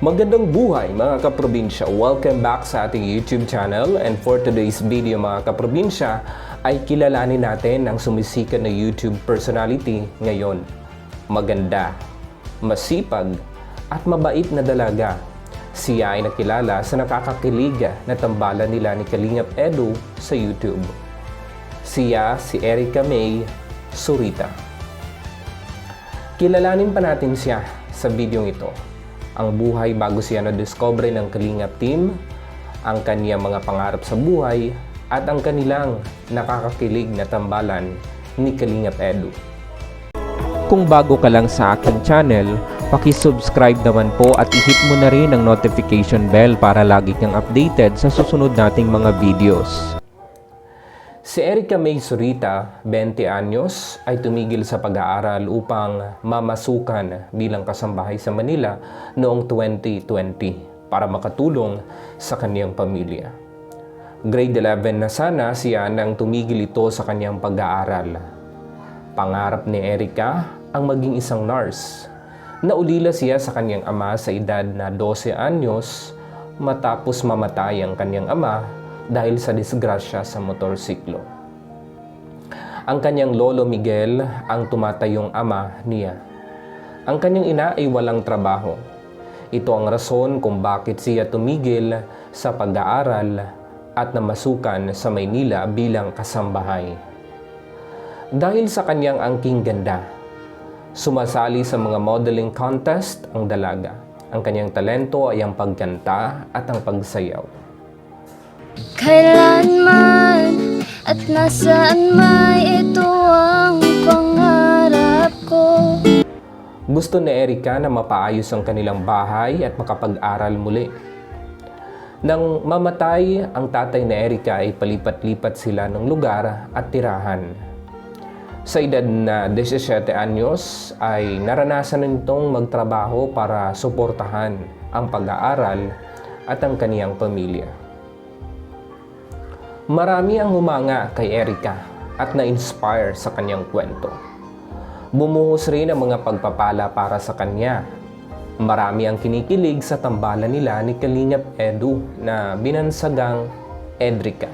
Magandang buhay mga kaprobinsya! Welcome back sa ating YouTube channel and for today's video mga kaprobinsya ay kilalanin natin ang sumisikat na YouTube personality ngayon. Maganda, masipag at mabait na dalaga. Siya ay nakilala sa nakakakilig na tambalan nila ni Kalingap Edu sa YouTube. Siya si Erica May Surita. Kilalanin pa natin siya sa video ito. Ang buhay bago siya na-discover ng Kalingap team, ang kaniyang mga pangarap sa buhay, at ang kanilang nakakakilig na tambalan ni Kalingap Edu. Kung bago ka lang sa aking channel, paki-subscribe naman po at i-hit mo na rin ang notification bell para lagi kang updated sa susunod nating mga videos. Si Erica May Surita, 20 anyos, ay tumigil sa pag-aaral upang mamasukan bilang kasambahay sa Manila noong 2020 para makatulong sa kanyang pamilya. Grade 11 na sana siya nang tumigil ito sa kanyang pag-aaral. Pangarap ni Erica ang maging isang nurse. Naulila siya sa kanyang ama sa edad na 12 anyos matapos mamatay ang kanyang ama dahil sa disgrasya sa motorsiklo. Ang kanyang lolo Miguel ang tumatayong ama niya. Ang kanyang ina ay walang trabaho. Ito ang rason kung bakit siya tumigil sa pag-aaral at namasukan sa Maynila bilang kasambahay. Dahil sa kanyang angking ganda, sumasali sa mga modeling contest ang dalaga. Ang kanyang talento ay ang pagkanta at ang pagsayaw. Kailanman at nasaan may ito ang pangarap ko Gusto ni Erika na mapaayos ang kanilang bahay at makapag-aral muli. Nang mamatay ang tatay ni Erika ay palipat-lipat sila ng lugar at tirahan. Sa edad na 17 anyos ay naranasan nitong magtrabaho para suportahan ang pag-aaral at ang kaniyang pamilya. Marami ang humanga kay Erika at na-inspire sa kanyang kwento. Bumuhos rin ang mga pagpapala para sa kanya. Marami ang kinikilig sa tambalan nila ni Kalingap Edu na binansagang Edrica.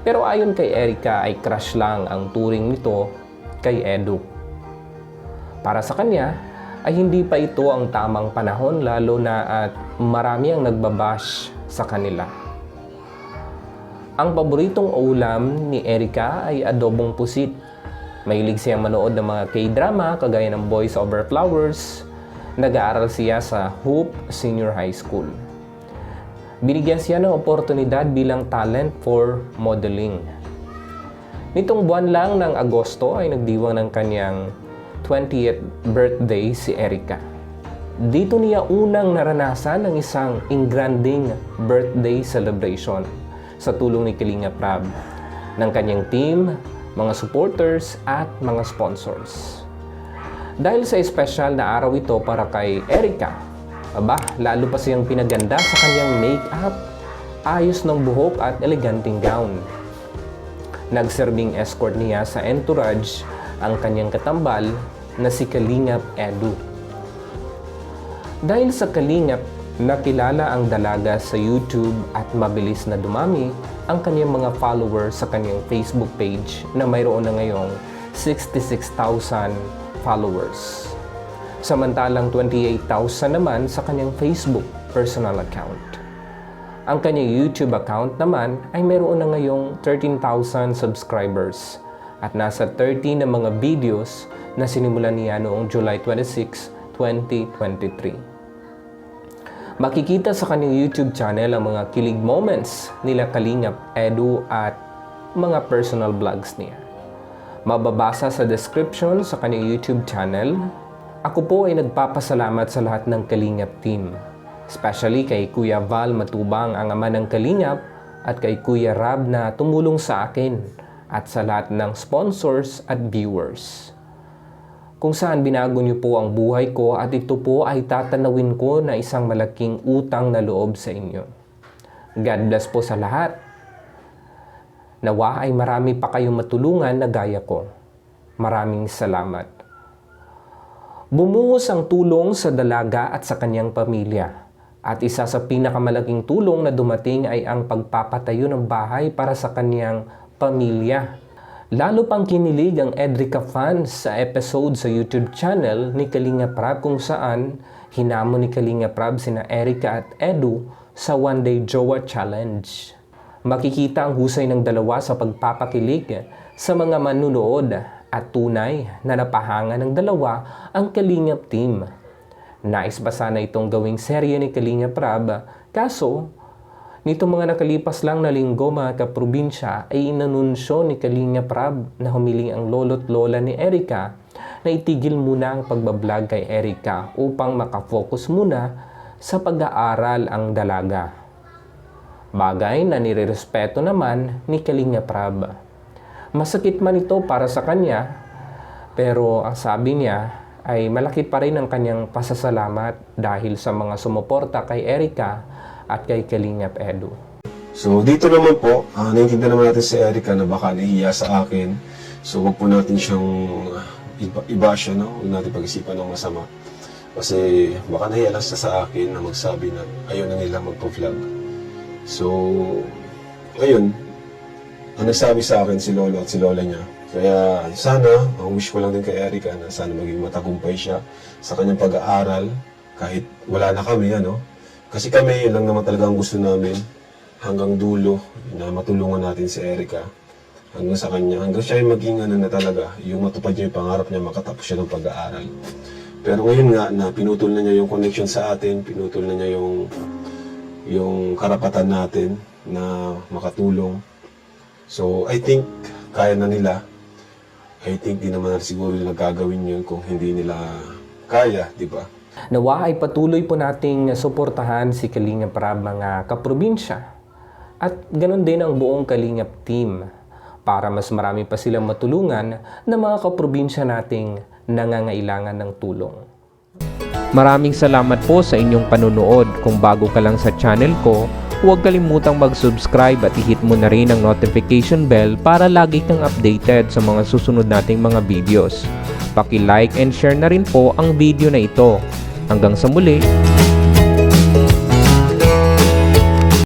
Pero ayon kay Erika ay crush lang ang turing nito kay Edu. Para sa kanya ay hindi pa ito ang tamang panahon lalo na at marami ang nagbabash sa kanila. Ang paboritong ulam ni Erika ay adobong pusit. Mahilig siyang manood ng mga K-drama kagaya ng Boys Over Flowers. Nag-aaral siya sa Hope Senior High School. Binigyan siya ng oportunidad bilang talent for modeling. Nitong buwan lang ng Agosto ay nagdiwang ng kanyang 20th birthday si Erika. Dito niya unang naranasan ng isang ingranding birthday celebration sa tulong ni Kalinga Prab, ng kanyang team, mga supporters at mga sponsors. Dahil sa espesyal na araw ito para kay Erika, aba, lalo pa siyang pinaganda sa kanyang make-up, ayos ng buhok at eleganteng gown. Nagserbing escort niya sa entourage ang kanyang katambal na si Kalingap Edu. Dahil sa Kalingap Nakilala ang dalaga sa YouTube at mabilis na dumami ang kanyang mga followers sa kanyang Facebook page na mayroon na ngayong 66,000 followers. Samantalang 28,000 naman sa kanyang Facebook personal account. Ang kanyang YouTube account naman ay mayroon na ngayong 13,000 subscribers at nasa 30 na mga videos na sinimulan niya noong July 26, 2023. Makikita sa kanyang YouTube channel ang mga kilig moments nila Kalingap, Edu at mga personal vlogs niya. Mababasa sa description sa kanyang YouTube channel. Ako po ay nagpapasalamat sa lahat ng Kalingap team. Especially kay Kuya Val Matubang, ang ama ng Kalingap, at kay Kuya Rab na tumulong sa akin at sa lahat ng sponsors at viewers kung saan binago niyo po ang buhay ko at ito po ay tatanawin ko na isang malaking utang na loob sa inyo. God bless po sa lahat. Nawa ay marami pa kayong matulungan na gaya ko. Maraming salamat. Bumuhos ang tulong sa dalaga at sa kanyang pamilya. At isa sa pinakamalaking tulong na dumating ay ang pagpapatayo ng bahay para sa kanyang pamilya. Lalo pang kinilig ang Edrica fans sa episode sa YouTube channel ni Kalinga Prab kung saan hinamon ni Kalinga Prab sina Erica at Edu sa One Day Jowa Challenge. Makikita ang husay ng dalawa sa pagpapakilig sa mga manunood at tunay na napahanga ng dalawa ang Kalingap team. Nais pa sana itong gawing serye ni Kalinga Prab, kaso nito mga nakalipas lang na linggo mga kaprobinsya ay inanunsyo ni Kalinga Prab na humiling ang lolo't lola ni Erika na itigil muna ang pagbablog kay Erika upang makafocus muna sa pag-aaral ang dalaga. Bagay na nirerespeto naman ni Kalinga Prab. Masakit man ito para sa kanya, pero ang sabi niya ay malaki pa rin ang kanyang pasasalamat dahil sa mga sumuporta kay Erika at kay Kalingap Edu. So dito naman po, uh, naiintindihan naman natin si Erica na baka nahihiya sa akin. So wag po natin siyang ah, iba, iba siya, no? Huwag natin pag-isipan ng masama. Kasi baka nahiya lang siya sa akin na magsabi na ayaw na nila magpo-vlog. So, ayun, ang nagsabi sa akin si Lolo at si Lola niya. Kaya sana, ang wish ko lang din kay Erica na sana maging matagumpay siya sa kanyang pag-aaral kahit wala na kami, ano. Kasi kami, yun lang naman talaga ang gusto namin hanggang dulo na matulungan natin si Erica hanggang sa kanya, hanggang siya ay maging ano na talaga, yung matupad niya yung pangarap niya, makatapos siya ng pag-aaral. Pero ngayon nga, na pinutol na niya yung connection sa atin, pinutol na niya yung yung karapatan natin na makatulong. So, I think kaya na nila. I think di naman siguro nila gagawin yun kung hindi nila kaya, di ba? Nawa ay patuloy po nating suportahan si Kalingap Prab mga kaprobinsya at ganon din ang buong Kalingap team para mas marami pa silang matulungan ng mga kaprobinsya nating nangangailangan ng tulong. Maraming salamat po sa inyong panunood. Kung bago ka lang sa channel ko, huwag kalimutang mag-subscribe at i-hit mo na rin ang notification bell para lagi kang updated sa mga susunod nating mga videos. Paki-like and share na rin po ang video na ito. Hanggang sa muli,